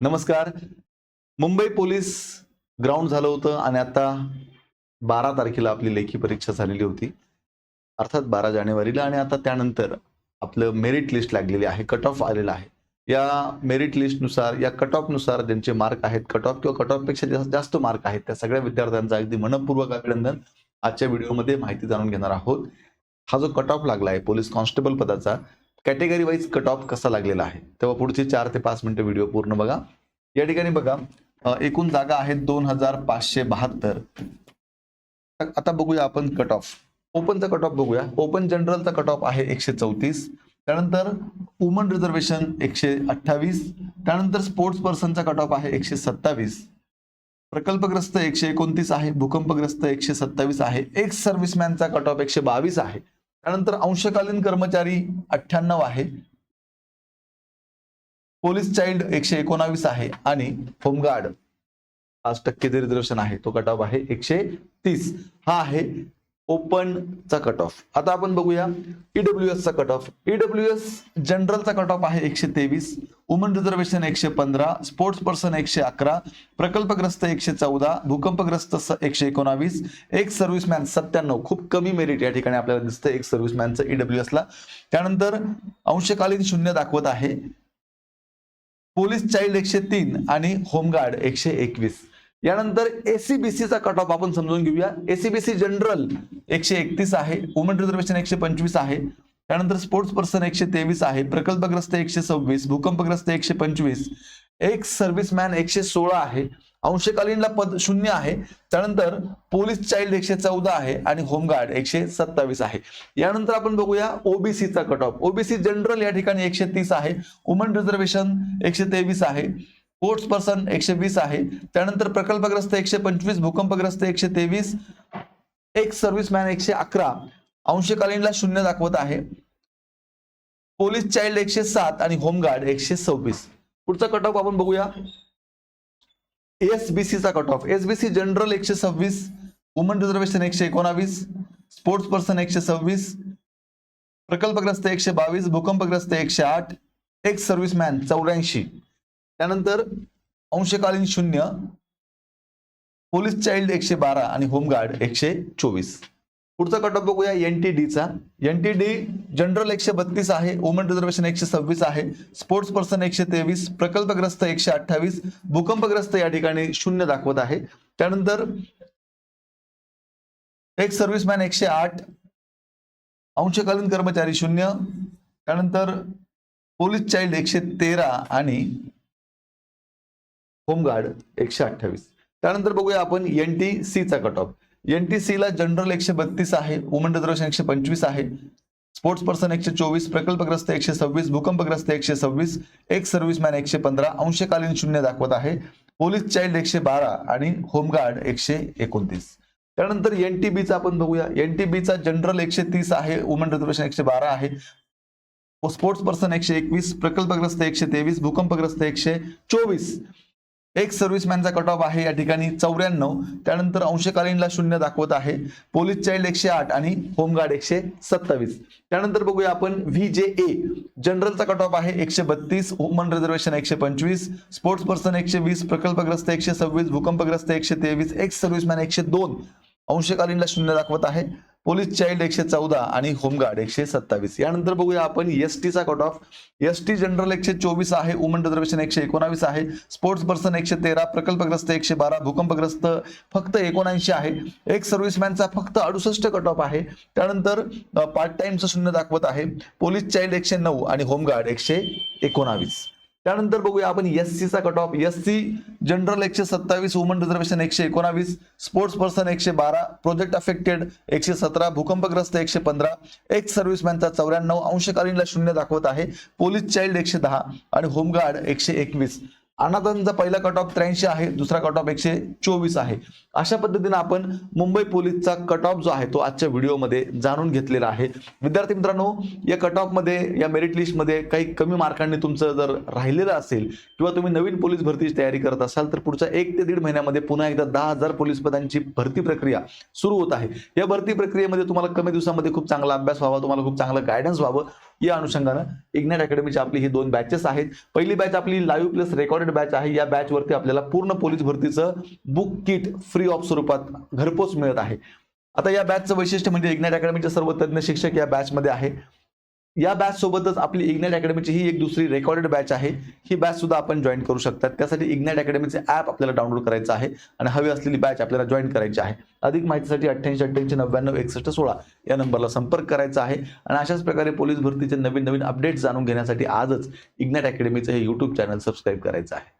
नमस्कार. Mumbai police ground झालं होतं आणि आता बारा तारखेला आपली लेखी परीक्षा झालेली होती. अर्थात बारा जानेवारीला आणि आता त्यानंतर आपलं मेरिट लिस्ट लागलेली आहे कट ऑफ आलेलं आहे. या मेरिट लिस्टनुसार या कट ऑफनुसार ज्यांचे मार्क आहेत कट ऑफ किंवा कट ऑफपेक्षा जास्त मार्क आहेत त्या सगळ्या विद्यार्थ्यांचा अगदी मनपूर्वक अभिनंदन आजच्या व्हिडिओमध्ये माहिती जाणून घेणार आहोत. हा जो कट ऑफ लागला आहे पोलीस कॉन्स्टेबल पदाचा कॅटेगरी वाईज कट ऑफ कसा लागलेला आहे? तेव्हा पुढचे चार ते पाच मिनिटं व्हिडिओ पूर्ण बघा. या ठिकाणी बघा एकूण जागा आहेत दोन हजार पाचशे बहात्तर. आता बघूया आपण कट ऑफ ओपनचा कट ऑफ बघूया. ओपन जनरलचा कट ऑफ आहे एकशे चौतीस. त्यानंतर वुमन रिझर्वेशन एकशे अठ्ठावीस. त्यानंतर स्पोर्ट्स पर्सनचा कट ऑफ आहे एकशे सत्तावीस. प्रकल्पग्रस्त एकशे एकोणतीस आहे. भूकंपग्रस्त एकशे सत्तावीस आहे. एक्स सर्व्हिसमॅनचा कट ऑफ एकशे बावीस आहे. त्यानंतर अंशकालीन कर्मचारी अठ्ठ्याण्णव आहे. पोलीस चाइल्ड एकशे एकोणावीस आहे आणि होमगार्ड पाच टक्के जे रिझर्वेशन आहे. तो कट ऑफ आहे एकशे तीस. हा आहे ओपनचा कट ऑफ आता आपण बघूया ईडब्ल्यू चा कट ऑफ ईडब्ल्यू एस जनरलचा कट ऑफ आहे एकशे तेवीस. वुमन रिझर्वेशन एकशे पंधरा स्पोर्ट्स पर्सन एकशे अकरा प्रकल्पग्रस्त एकशे चौदा भूकंपग्रस्त एकशे एकोणावीस एक सर्व्हिसमॅन सत्त्याण्णव. खूप कमी मेरिट या ठिकाणी आपल्याला दिसतं एक सर्व्हिसमॅनचं ईडब्ल्यू एसला त्यानंतर अंशकालीन शून्य दाखवत आहे. पोलीस चाइल्ड एकशे तीन आणि होमगार्ड एकशे एकवीस. यानंतर एसीबीसीचा कट ऑफ आपण समजून घेऊया. एसीबीसी जनरल एकशे एकतीस आहे. वुमन रिझर्वेशन एकशे पंचवीस आहे. त्यानंतर स्पोर्ट्स पर्सन एकशे तेवीस आहे. प्रकल्पग्रस्त एकशे सव्वीस भूकंपग्रस्त एकशे पंचवीस एक सर्व्हिसमॅन एकशे सोळा आहे. अंशकालीनला पद शून्य आहे. त्यानंतर पोलीस चाइल्ड एकशे चौदा आहे आणि होमगार्ड एकशे सत्तावीस आहे. यानंतर आपण बघूया ओबीसीचा कट ऑफ ओबीसी जनरल या ठिकाणी एकशे तीस आहे. वुमन रिझर्वेशन एकशे तेवीस आहे. स्पोर्ट्स पर्सन एकशे वीस आहे. त्यानंतर प्रकल्पग्रस्त एकशे पंचवीस भूकंपग्रस्त एकशे तेवीस एक सर्व्हिसमॅन एकशे अकरा. अंशकालीनला शून्य दाखवत आहे. पोलीस चाइल्ड एकशे सात आणि होमगार्ड एकशे सव्वीस. पुढचा कट ऑफ आपण बघूया. एसबीसीचा कट ऑफ एसबीसी जनरल एकशे सव्वीस वुमन रिझर्वेशन एकशे एकोणावीस स्पोर्ट्स पर्सन एकशे सव्वीस प्रकल्पग्रस्त एकशे बावीस भूकंपग्रस्त एकशे आठ एक सर्व्हिसमॅन चौऱ्याऐंशी. त्यानंतर अंशकालीन शून्य पोलीस चाइल्ड एकशे बारा आणि होमगार्ड एकशे चोवीस. पुढचा कट ऑफ बघूया एनटीडीचा एनटीडी जनरल एकशे बत्तीस आहे वुमन रिझर्वेशन एकशे सव्वीस आहे स्पोर्ट्स पर्सन एकशे तेवीस प्रकल्पग्रस्त एकशे अठ्ठावीस भूकंपग्रस्त या ठिकाणी शून्य दाखवत आहे. त्यानंतर एक सर्व्हिसमॅन एकशे आठ अंशकालीन कर्मचारी शून्य त्यानंतर पोलीस चाइल्ड एकशे तेरा आणि होमगार्ड एकशे अठ्ठावीस. त्यानंतर बघूया आपण एन टी सीचा कट ऑफ एन टी सीला जनरल एकशे बत्तीस आहे वुमन रिझर्वेशन एकशे पंचवीस आहे. स्पोर्ट्स पर्सन एकशे चोवीस प्रकल्पग्रस्त एकशे सव्वीस भूकंपग्रस्त एकशे सव्वीस एक सर्व्हिसमॅन एकशे पंधरा अंशकालीन शून्य दाखवत आहे. पोलीस चाइल्ड एकशे बारा आणि होमगार्ड एकशे एकोणतीस. त्यानंतर एन टी बीचा आपण बघूया. एन टी बीचा जनरल एकशे तीस आहे वुमन रिझर्वेशन एकशे बारा आहे. स्पोर्ट्स पर्सन एकशे एकवीस प्रकल्पग्रस्त एकशे तेवीस भूकंपग्रस्त एकशे चोवीस. एक सर्व्हिसमॅनचा कट ऑफ आहे या ठिकाणी चौऱ्याण्णव. त्यानंतर अंशकालीनला शून्य दाखवत आहे. पोलीस चाइल्ड एकशे आठ आणि होमगार्ड एकशे सत्तावीस. त्यानंतर बघूया आपण व्ही जे ए. जनरलचा कट ऑफ आहे एकशे बत्तीस वुमन रिझर्वेशन एकशे पंचवीस स्पोर्ट्स पर्सन एकशे वीस प्रकल्पग्रस्त एकशे सव्वीस भूकंपग्रस्त एकशे तेवीस एक्स सर्व्हिसमॅन एकशे दोन. अंशकालीनला शून्य दाखवत आहे. पोलीस चाइल्ड एकशे चौदा आणि होमगार्ड एकशे सत्तावीस. यानंतर बघूया आपण एस टीचा cut off S T general एकशे चोवीस आहे वुमन रिझर्वेशन एकशे एकोणावीस आहे स्पोर्ट्स पर्सन एकशे तेरा प्रकल्पग्रस्त एकशे बारा भूकंपग्रस्त फक्त एकोणऐंशी आहे. एक सर्व्हिसमॅनचा फक्त अडुसष्ट कट ऑफ आहे. त्यानंतर पार्ट टाइमचं शून्य दाखवत आहे. पोलीस चाइल्ड एकशे नऊ आणि होमगार्ड एकशे एकोणावीस. त्यानंतर बघूया आपण एस सीचा cut off S C general एकशे सत्तावीस वुमन रिझर्वेशन एकशे एकोणावीस स्पोर्ट्स पर्सन एकशे बारा प्रोजेक्ट अफेक्टेड एकशे सतरा भूकंपग्रस्त एकशे पंधरा एक सर्व्हिसमॅनचा चौऱ्याण्णव अंशकालीनला शून्य दाखवत आहे पोलीस चाइल्ड एकशे दहा आणि होमगार्ड एकशे एकवीस. अनाथांचा पहिला कट ऑफ त्र्याऐंशी आहे दुसरा कट ऑफ एकशे चोवीस आहे. अशा पद्धतीने आपण मुंबई पोलीसचा कट ऑफ जो आहे तो आजच्या व्हिडिओमध्ये जाणून घेतलेला आहे. विद्यार्थी मित्रांनो या कट ऑफमध्ये या मेरिट लिस्टमध्ये काही कमी मार्कांनी तुमचं जर राहिलेलं असेल किंवा तुम्ही नवीन पोलीस भरतीची तयारी करत असाल तर पुढच्या एक ते दीड महिन्यामध्ये पुन्हा एकदा दहा हजार पोलीस पदांची भरती प्रक्रिया सुरू होत आहे. या भरती प्रक्रियेमध्ये तुम्हाला कमी दिवसामध्ये खूप चांगला अभ्यास व्हावा तुम्हाला खूप चांगलं गायडन्स व्हावं. या अनुषंगानं इग्नाइट अकॅडमीची आपली ही दोन बॅचेस आहेत. पहिली बॅच आपली लाईव्ह प्लस रेकॉर्डेड बॅच आहे. या बॅचवरती आपल्याला पूर्ण पोलीस भरतीचं book kit free free of स्वरूपात घरपोच मिळत आहे. आता या बॅचचं वैशिष्ट्य म्हणजे इग्नाइट अकॅडमीचे सर्व तज्ज्ञ शिक्षक या बॅचमध्ये आहे. या बॅच सोबतच आपली इग्नाइट अकॅडमीची ही एक दुसरी रेकॉर्डेड बॅच आहे. ही बॅच सुद्धा आपण जॉईन करू शकतात. त्यासाठी इग्नाइट अकॅडमीचे ॲप आपल्याला डाउनलोड करायचं आहे आणि हवी असलेली बॅच आपल्याला जॉईन करायची आहे. अधिक माहितीसाठी अठ्ठ्याऐंशी अठ्ठ्याऐंशी नव्याण्णव एकसष्ट सोळा या नंबरला संपर्क करायचा आहे. आणि अशाच प्रकारे पोलीस भरतीचे नवीन नवीन अपडेट्स जाणून घेण्यासाठी आजच इग्नाइट अकॅडमीचं हे यूट्यूब चॅनल सबस्क्राईब करायचं आहे.